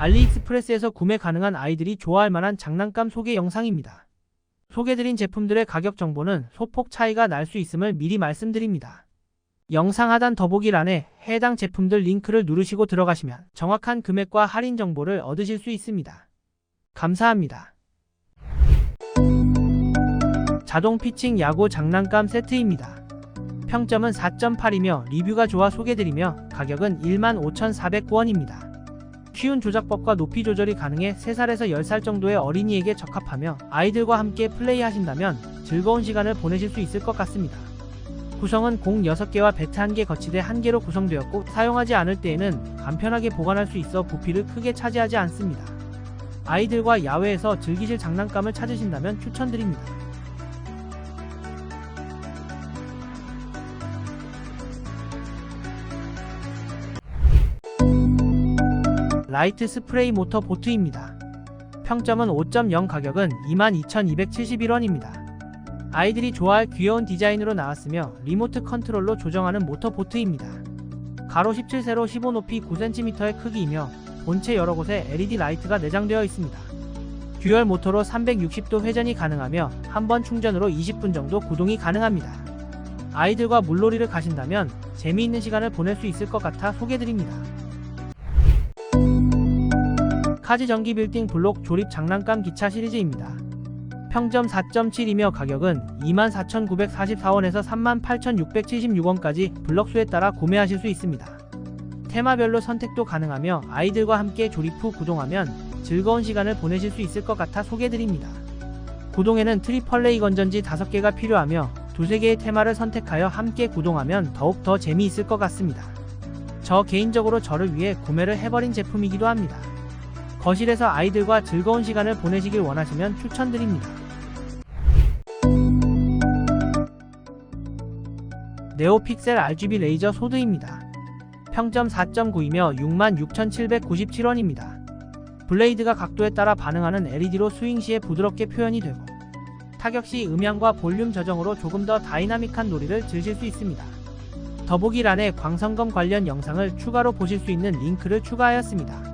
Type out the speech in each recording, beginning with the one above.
알리익스프레스에서 구매 가능한 아이들이 좋아할 만한 장난감 소개 영상입니다. 소개드린 제품들의 가격 정보는 소폭 차이가 날 수 있음을 미리 말씀드립니다. 영상 하단 더보기란에 해당 제품들 링크를 누르시고 들어가시면 정확한 금액과 할인 정보를 얻으실 수 있습니다. 감사합니다. 자동 피칭 야구 장난감 세트입니다. 평점은 4.8이며 리뷰가 좋아 소개드리며 가격은 15,409원입니다. 쉬운 조작법과 높이 조절이 가능해 3살에서 10살 정도의 어린이에게 적합하며 아이들과 함께 플레이하신다면 즐거운 시간을 보내실 수 있을 것 같습니다. 구성은 공 6개와 배트 1개 거치대 1개로 구성되었고 사용하지 않을 때에는 간편하게 보관할 수 있어 부피를 크게 차지하지 않습니다. 아이들과 야외에서 즐기실 장난감을 찾으신다면 추천드립니다. 라이트 스프레이 모터 보트입니다. 평점은 5.0 가격은 22,271원입니다. 아이들이 좋아할 귀여운 디자인으로 나왔으며 리모트 컨트롤로 조정하는 모터 보트입니다. 가로 17세로 15 높이 9cm의 크기이며 본체 여러 곳에 LED 라이트가 내장되어 있습니다. 듀얼 모터로 360도 회전이 가능하며 한 번 충전으로 20분 정도 구동이 가능합니다. 아이들과 물놀이를 가신다면 재미있는 시간을 보낼 수 있을 것 같아 소개드립니다. 카지 전기 빌딩 블록 조립 장난감 기차 시리즈입니다. 평점 4.7이며 가격은 24,944원에서 38,676원까지 블럭 수에 따라 구매하실 수 있습니다. 테마별로 선택도 가능하며 아이들과 함께 조립 후 구동하면 즐거운 시간을 보내실 수 있을 것 같아 소개드립니다. 구동에는 트리펄레이 건전지 5개가 필요하며 두세 개의 테마를 선택하여 함께 구동하면 더욱 더 재미있을 것 같습니다. 저 개인적으로 저를 위해 구매를 해버린 제품이기도 합니다. 거실에서 아이들과 즐거운 시간을 보내시길 원하시면 추천드립니다. 네오픽셀 RGB 레이저 소드입니다. 평점 4.9이며 66,797원입니다. 블레이드가 각도에 따라 반응하는 LED로 스윙 시에 부드럽게 표현이 되고 타격 시 음향과 볼륨 조정으로 조금 더 다이나믹한 놀이를 즐길 수 있습니다. 더보기란에 광선검 관련 영상을 추가로 보실 수 있는 링크를 추가하였습니다.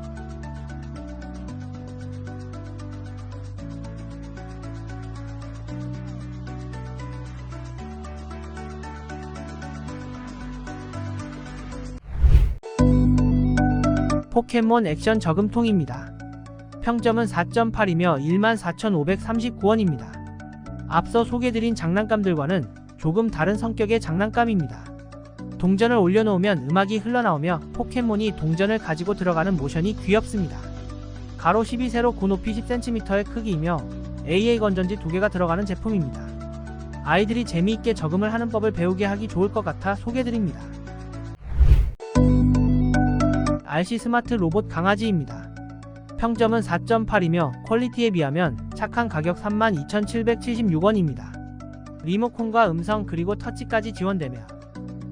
포켓몬 액션 저금통입니다. 평점은 4.8이며 14,539원입니다. 앞서 소개드린 장난감들과는 조금 다른 성격의 장난감입니다. 동전을 올려놓으면 음악이 흘러나오며 포켓몬이 동전을 가지고 들어가는 모션이 귀엽습니다. 가로 12세로 고높이 10cm의 크기이며 AA 건전지 2개가 들어가는 제품입니다. 아이들이 재미있게 저금을 하는 법을 배우게 하기 좋을 것 같아 소개드립니다. RC 스마트 로봇 강아지입니다. 평점은 4.8이며 퀄리티에 비하면 착한 가격 32,776원입니다. 리모컨과 음성 그리고 터치까지 지원되며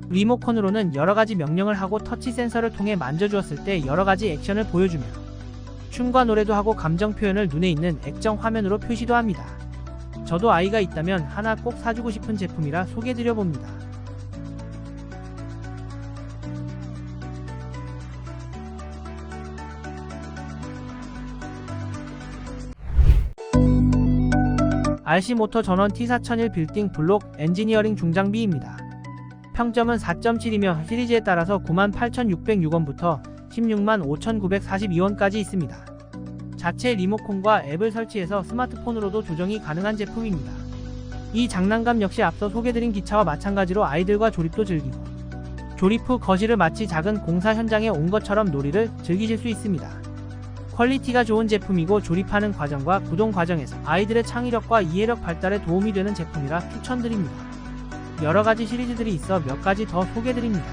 리모컨으로는 여러가지 명령을 하고 터치 센서를 통해 만져주었을 때 여러가지 액션을 보여주며 춤과 노래도 하고 감정 표현을 눈에 있는 액정 화면으로 표시도 합니다. 저도 아이가 있다면 하나 꼭 사주고 싶은 제품이라 소개드려봅니다. RC 모터 전원 T4001 빌딩 블록 엔지니어링 중장비입니다. 평점은 4.7이며 시리즈에 따라서 98,606원부터 165,942원까지 있습니다. 자체 리모컨과 앱을 설치해서 스마트폰으로도 조정이 가능한 제품입니다. 이 장난감 역시 앞서 소개드린 기차와 마찬가지로 아이들과 조립도 즐기고 조립 후 거실을 마치 작은 공사 현장에 온 것처럼 놀이를 즐기실 수 있습니다. 퀄리티가 좋은 제품이고 조립하는 과정과 구동 과정에서 아이들의 창의력과 이해력 발달에 도움이 되는 제품이라 추천드립니다. 여러 가지 시리즈들이 있어 몇 가지 더 소개드립니다.